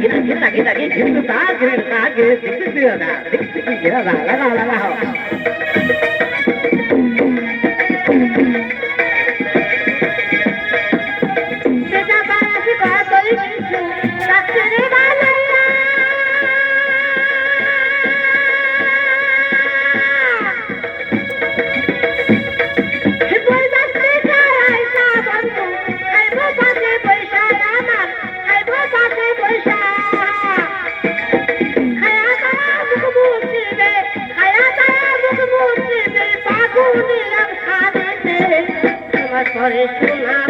गिरता गिरता गिरता गिरता गिरता गिरता ঘরে সোনা